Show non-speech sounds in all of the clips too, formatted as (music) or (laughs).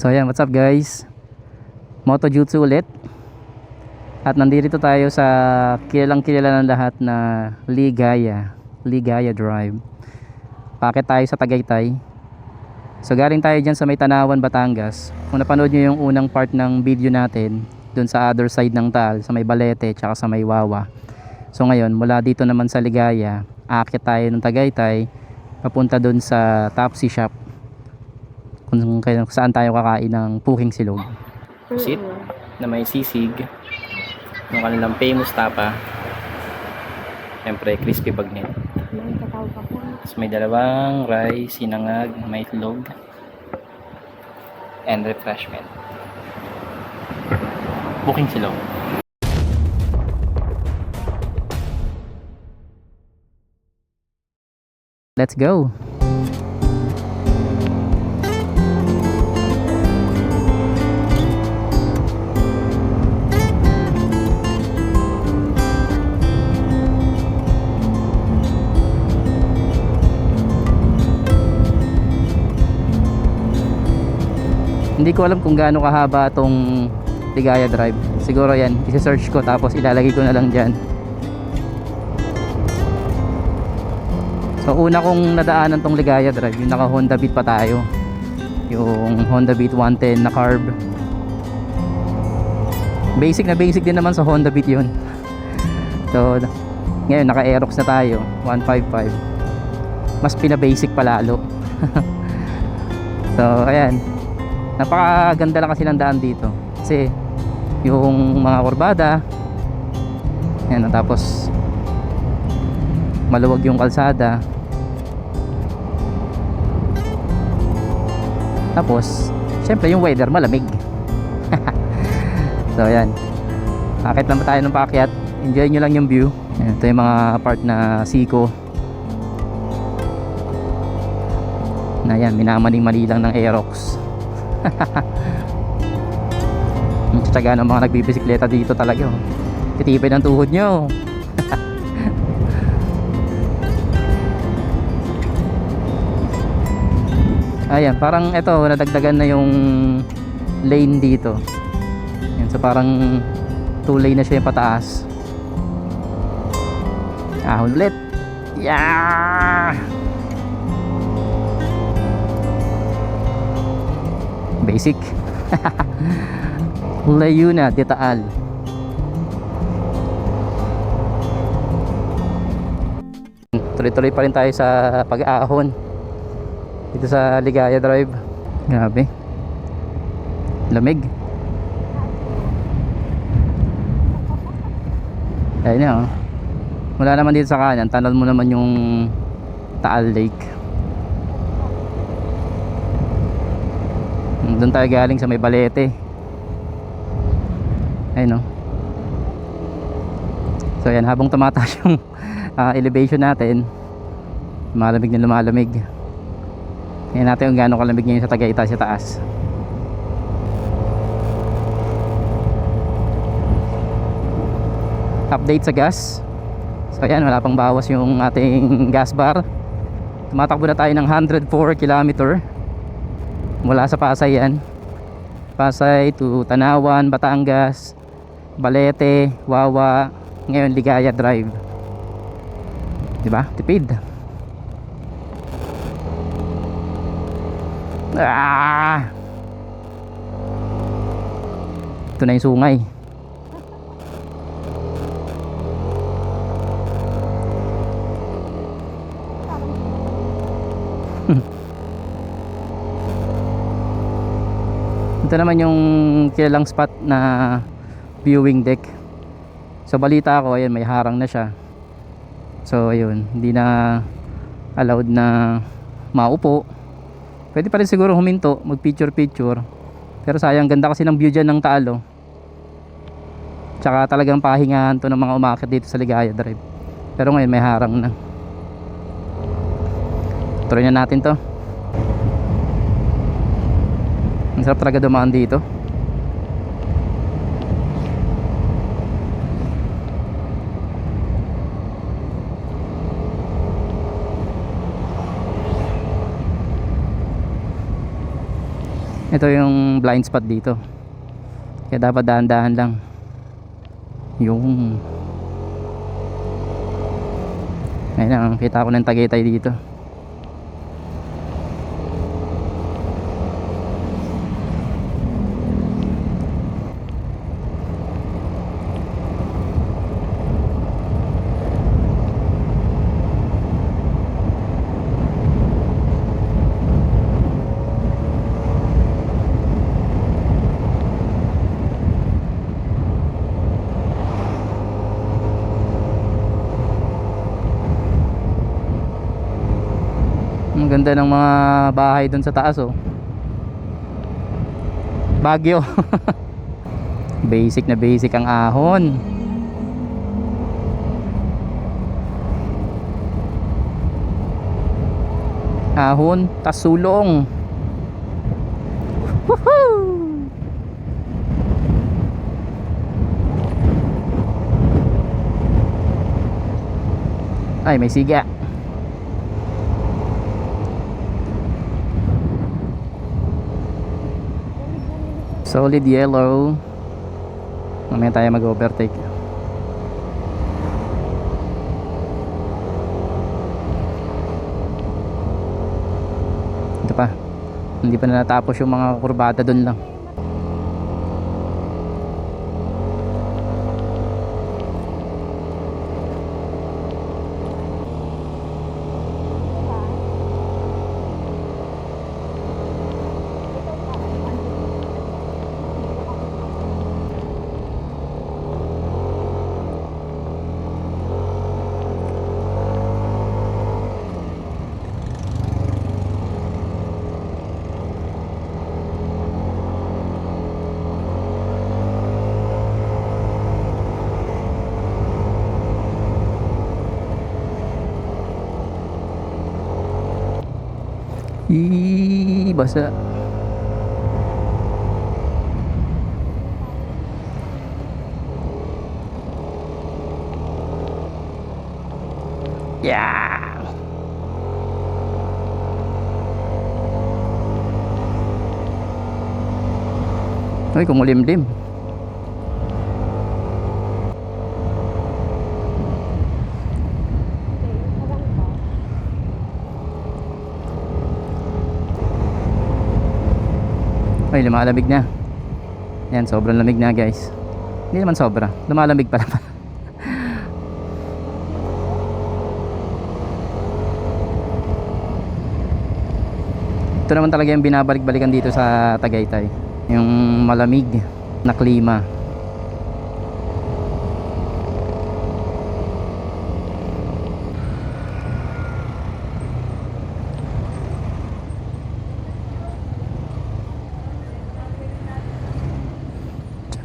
So ayan, what's up guys? Moto Jutsu ulit. At nandito tayo sa kilalang kilala ng lahat na Ligaya. Ligaya Drive. Pakit tayo sa Tagaytay. So galing tayo dyan sa may Tanawan, Batangas. Kung napanood nyo yung unang part ng video natin, dun sa other side ng Taal, sa may Balete, tsaka sa may Wawa. So ngayon, mula dito naman sa Ligaya, akit tayo ng Tagaytay, papunta dun sa Topsy Shop kung kung saan tayo kakain ng puking silog. Sit na may sisig ng kanilang famous tapa. Siyempre, crispy bagnet. Tapos may dalawang rice, sinangag, may itlog, and refreshment. Puking silog. Let's go! Hindi ko alam kung gaano kahaba tong Ligaya Drive. Siguro yan, isi-search ko tapos ilalagay ko na lang dyan. So una kong nadaanan tong Ligaya Drive, yung naka Honda Beat pa tayo. Yung Honda Beat 110 na carb. Basic na basic din naman sa Honda Beat yun. (laughs) So ngayon naka Aerox na tayo, 155. Mas pina-basic pa lalo. (laughs) so ayan, napakaganda lang kasi ng daan dito. Kasi yung mga kurbada yan tapos maluwag yung kalsada. Tapos syempre yung weather malamig. (laughs) So yan akit naman tayo ng paakyat? Enjoy nyo lang yung view. Yan, ito yung mga part na siko na yan minamaning-mani lang ng Aerox (laughs) ang tsatsaga ng mga nagbibisikleta dito talaga oh. titipid ang tuhod nyo. (laughs) Ayan parang ito nadagdagan na yung lane dito. Yan, so parang 2 lane na siya yung pataas. Ahon ulit. Yeah basic. (laughs) Layuna de Taal tuloy-tuloy pa rin tayo sa pag-aahon dito sa Ligaya Drive. Grabe. Lamig. Ayun na oh. Wala naman dito sa kanan. Tanan mo naman yung Taal Lake doon tayo galing sa may balete. Ayun no? So yan habang tumataas (laughs) yung ah, elevation natin lumalamig na lumalamig. Ngayon natin kung gaano kalamig ngayon sa Tagaytay sa taas. Update sa gas. So yan wala pang bawas yung ating gas bar. Tumatakbo na tayo ng 104 kilometer mula sa Pasay yan Pasay to Tanawan, Batangas Balete, Wawa ngayon Ligaya Drive diba? tipid ah! ito na yung sungay ito naman yung kilalang spot na viewing deck. So balita ko ayun may harang na siya. So ayun hindi na allowed na maupo. Pwede pa rin siguro huminto mag picture picture pero sayang ganda kasi ng view dyan ng Taalo tsaka talagang pahingahan to ng mga umakit dito sa Ligaya Drive. Pero ngayon may harang na. Tuloy na natin to ang sarap talaga dumaan dito. Ito yung blind spot dito. Kaya dapat dahan-dahan lang. Yung. Ayun na kita ko ng tagaytay dito ganda ng mga bahay doon sa taas oh. Bagyo. (laughs) basic na basic ang ahon. Ahon, tas sulong. Woohoo! Ay, may siga. Solid yellow. Mamaya tayo mag-overtake. Ito pa. Hindi pa na natapos yung mga kurbada doon lang. Ih, basa. Yeah. Ay, kumulimlim. Ay, lumalamig na. Yan, sobrang lamig na guys. Hindi naman sobra. Lumalamig pala pala. Ito naman talaga yung binabalik-balikan dito sa Tagaytay. Yung malamig na klima.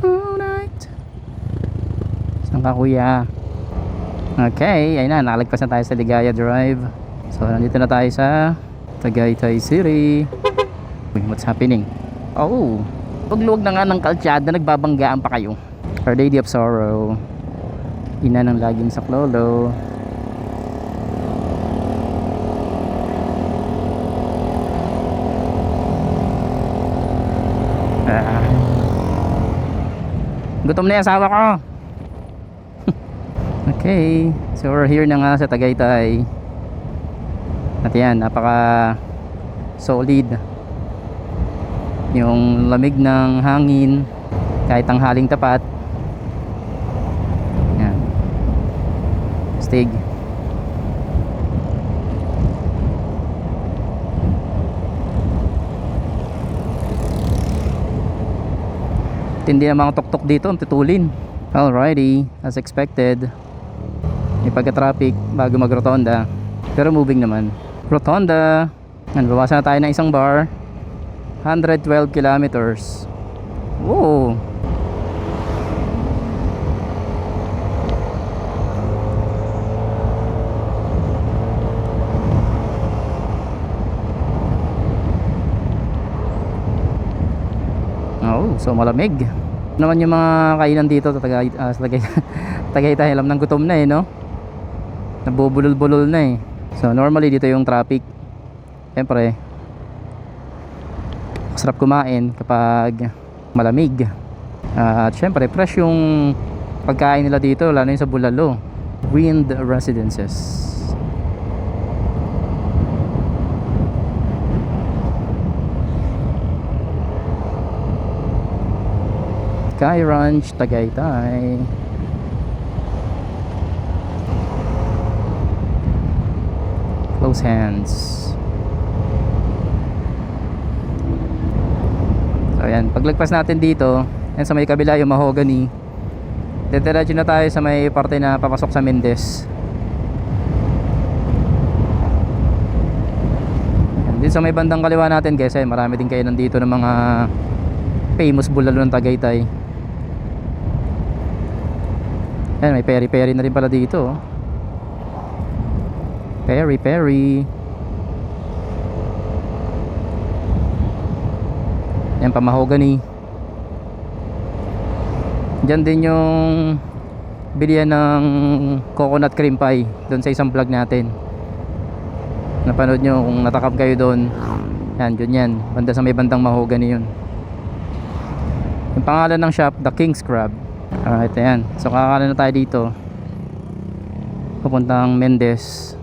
Tonight. Saan ka kuya? Okay, ayun na, nakalagpas na tayo sa Ligaya Drive. So, nandito na tayo sa Tagaytay City. What's happening? Oh, pagluwag na nga ng kaltsada, nagbabanggaan pa kayo. Our Lady of Sorrow. Ina ng laging saklolo. Ah. Gutom na yung asawa ko. Okay, so we're here na nga sa Tagaytay. At yan, napaka solid. Yung lamig ng hangin, kahit ang haling tapat. Yan. Stig. Tindi ng mga tuktok dito, ang tutulin. Alrighty, as expected. May pagka-traffic bago mag-rotonda. Pero moving naman. Rotonda. Yan, bawasan na tayo ng isang bar. 112 kilometers. Whoa. Oh, so malamig. Naman yung mga kainan dito sa Tagay, uh, Tagay, (laughs) Tagaytay, alam ng gutom na eh, no? Nabubulol-bulol na eh. So normally dito yung traffic. Siyempre. Masarap kumain kapag malamig. Ah, at syempre, fresh yung pagkain nila dito, lalo yung sa Bulalo. Wind Residences. Sky Ranch, Tagaytay. Close hands. So ayan, paglagpas natin dito, yan sa may kabila yung mahogany. Diretso na tayo sa may parte na papasok sa Mendes. Yan, din sa may bandang kaliwa natin guys, ay marami din kayo nandito ng mga famous bulalo ng Tagaytay. Yan, may peri-peri na rin pala dito. oh. Peri-peri. Yan, pamahogany. Diyan din yung bilihan ng coconut cream pie doon sa isang vlog natin. Napanood nyo kung natakam kayo doon. Yan, yun yan. Banda sa may bandang mahogany yun. Yung pangalan ng shop, The King's Crab. Alright, ayan. So kakakalala na tayo dito. Papuntang Mendes.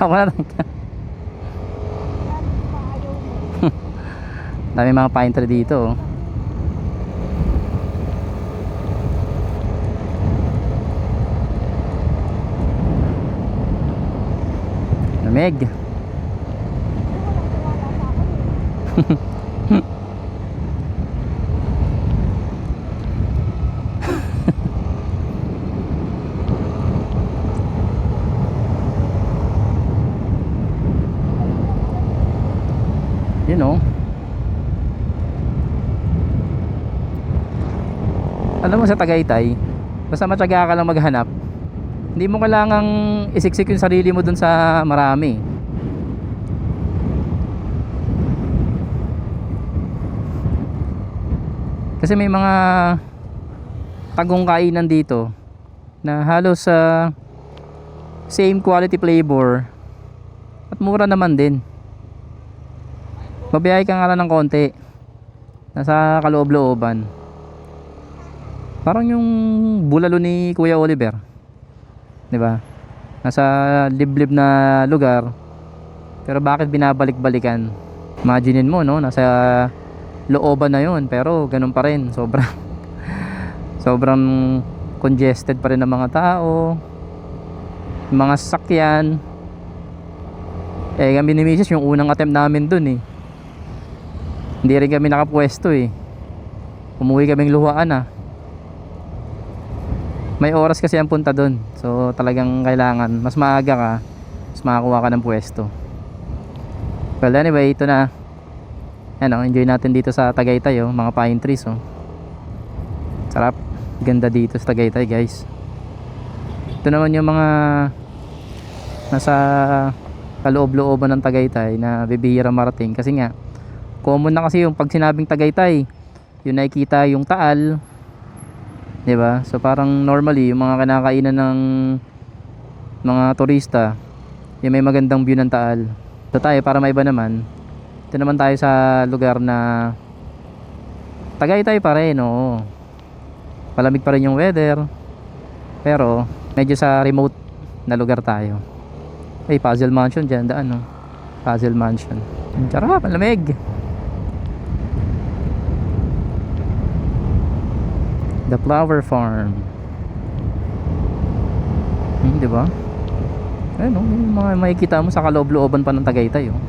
Na lang. Dami mga pine tree dito. oh. Lamig. You know. Alam mo sa Tagaytay, basta matyaga ka lang maghanap, hindi mo kailangang isiksik yung sarili mo dun sa marami. Kasi may mga tagong kainan dito na halos sa same quality flavor at mura naman din. Mabiyahe ka nga lang ng konti. Nasa kaloob-looban. Parang yung bulalo ni Kuya Oliver. 'Di ba? Nasa liblib na lugar. Pero bakit binabalik-balikan? Imaginein mo, no? Nasa looban na 'yon, pero ganun pa rin, sobrang (laughs) sobrang congested pa rin ng mga tao. Mga sasakyan. Eh, kami ni Mrs. yung unang attempt namin dun eh. Hindi rin kami nakapwesto eh. Umuwi kaming luhaan ah. May oras kasi ang punta doon. So talagang kailangan mas maaga ka, mas makakuha ka ng pwesto. Well anyway, ito na. Ano, enjoy natin dito sa Tagaytay oh, mga pine trees oh. Sarap. Ganda dito sa Tagaytay, guys. Ito naman yung mga nasa kaloob-looban ng Tagaytay na bibihira marating kasi nga common na kasi yung pag sinabing Tagaytay, yung nakikita yung Taal, 'di ba? So parang normally yung mga kinakainan ng mga turista, yung may magandang view ng Taal. So tayo para maiba naman, ito naman tayo sa lugar na Tagaytay pa rin, oo. Palamig pa rin yung weather. Pero medyo sa remote na lugar tayo. Ay, Puzzle Mansion dyan, daan no. Puzzle Mansion. Charap, malamig. The Flower Farm. Hmm, di ba? Ayun, oh, yung mga makikita mo sa kaloob-looban pa ng Tagaytay, oh.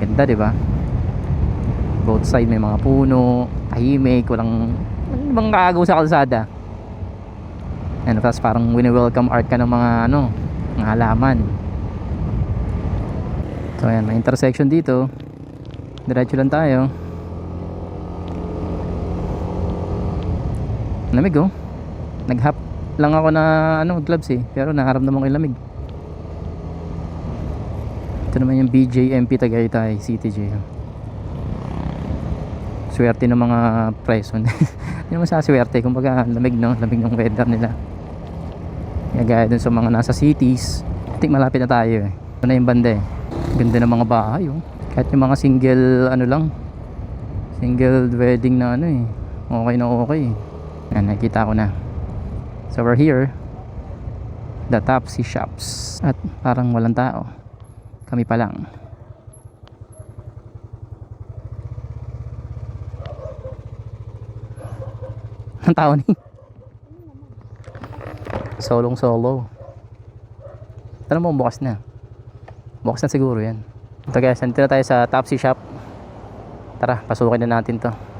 Ganda, di ba? Both side may mga puno, tahimik, walang walang bang kaagaw sa kalsada. Ano, tapos parang wini-welcome art ka ng mga ano, mga halaman. So ayan, may intersection dito. Diretso lang tayo. Lamig oh. Nag-hop lang ako na ano, gloves eh, pero nakaramdaman ko yung lamig. Ito naman yung BJMP Tagaytay CTJ. Swerte ng mga preso. (laughs) Hindi naman saswerte. Kumbaga, lamig no? Lamig ng weather nila. Gaya dun sa mga nasa cities. I think malapit na tayo eh. Ito na yung banda eh. Ganda ng mga bahay oh. Kahit yung mga single ano lang. Single wedding na ano eh. Okay na okay. Yan, nakikita ko na. So we're here. The Topsy Shops. At parang walang tao. Kami pa lang. Ang tao ni. Solong solo. Tanong mo bukas na. Bukas na siguro yan. Ito guys, nandito na tayo sa Topsy Shop. Tara, pasukin na natin to.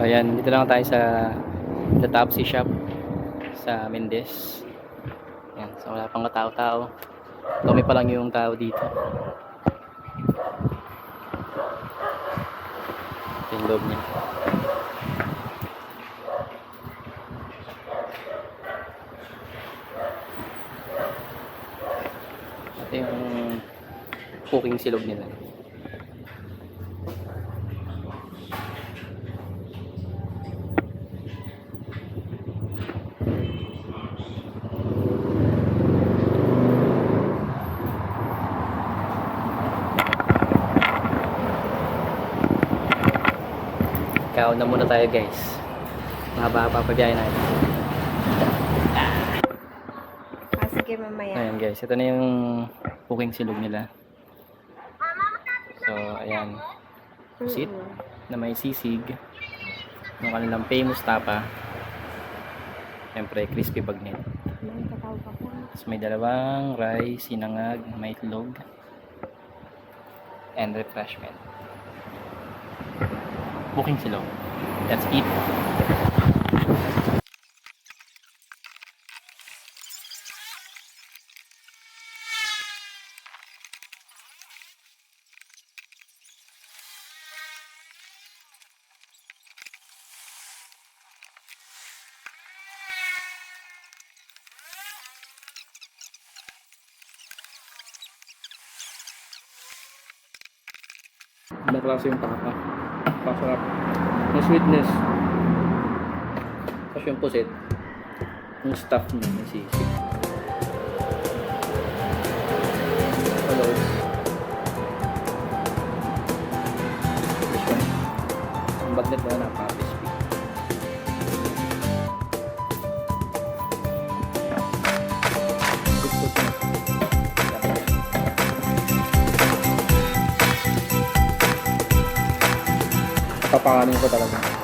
So ayan, dito lang tayo sa The Topsy Shop sa Mendes. Ayan, so wala pang tao-tao. Kami pa lang yung tao dito. Ito yung loob niya. Ito yung cooking silog nila. Ikaw na muna tayo guys. Mahaba pa biyahe natin. Ah, sige, mamaya. Ayan guys, ito na yung cooking silog nila. So, ayan. Pusit na may sisig. Yung kanilang famous tapa. Siyempre, crispy bagnet. Tapos may dalawang rice, sinangag, may itlog. And refreshment. Cooking silog. Let's eat. Ibang klase yung tapa. Pasarap. May sweetness. Tapos yung pusit. Yung stuff niya, may sisig. Hello. Ang bagnet na napaka-crispy. Papakanin ko talaga.